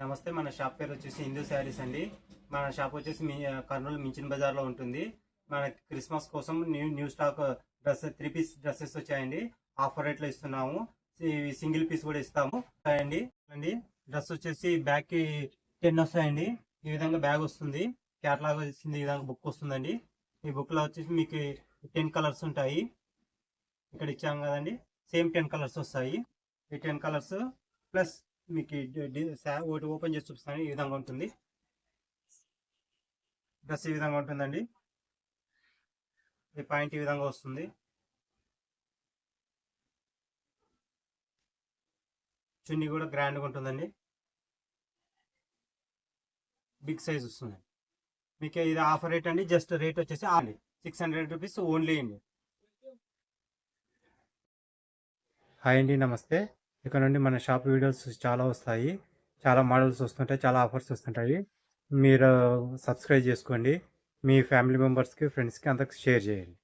నమస్తే మన షాప్ పేరు వచ్చేసి హిందూ శారీస్ అండి. మన షాప్ వచ్చేసి మీ కర్నూలు మించిన బజార్లో ఉంటుంది. మన క్రిస్మస్ కోసం new new stock dress three piece dresses వచ్చాయండి. ఆఫర్ రేట్లో ఇస్తున్నాము. ఇవి సింగిల్ పీస్ కూడా ఇస్తాము. అండి అండి డ్రెస్ వచ్చేసి బ్యాగ్కి టెన్ వస్తాయండి. ఈ విధంగా బ్యాగ్ వస్తుంది. క్యాట్లాగ్ వచ్చింది ఈ విధంగా బుక్ వస్తుందండి. ఈ బుక్లో వచ్చేసి మీకు టెన్ కలర్స్ ఉంటాయి. ఇక్కడ ఇచ్చాము కదండి. సేమ్ టెన్ కలర్స్ వస్తాయి. ఈ టెన్ కలర్స్ ప్లస్ మీకు ఒకటి ఓపెన్ చేసి చూపిస్తాను. ఈ విధంగా ఉంటుంది. డ్రెస్ ఈ విధంగా ఉంటుందండి. ఈ పాయింట్ ఈ విధంగా వస్తుంది. చున్నీ కూడా గ్రాండ్గా ఉంటుందండి. బిగ్ సైజ్ వస్తుంది. మీకు ఇది ఆఫర్ రేట్ అండి. జస్ట్ రేట్ వచ్చేసి only six hundred rupees only అండి. హాయ్ అండి నమస్తే. ఇక్కడ నుండి మన షాప్ వీడియోస్ చాలా వస్తాయి. చాలా మోడల్స్ వస్తుంటాయి. చాలా ఆఫర్స్ వస్తుంటాయి. మీరు సబ్స్క్రైబ్ చేసుకోండి. మీ ఫ్యామిలీ మెంబర్స్కి ఫ్రెండ్స్కి అంతకు షేర్ చేయండి.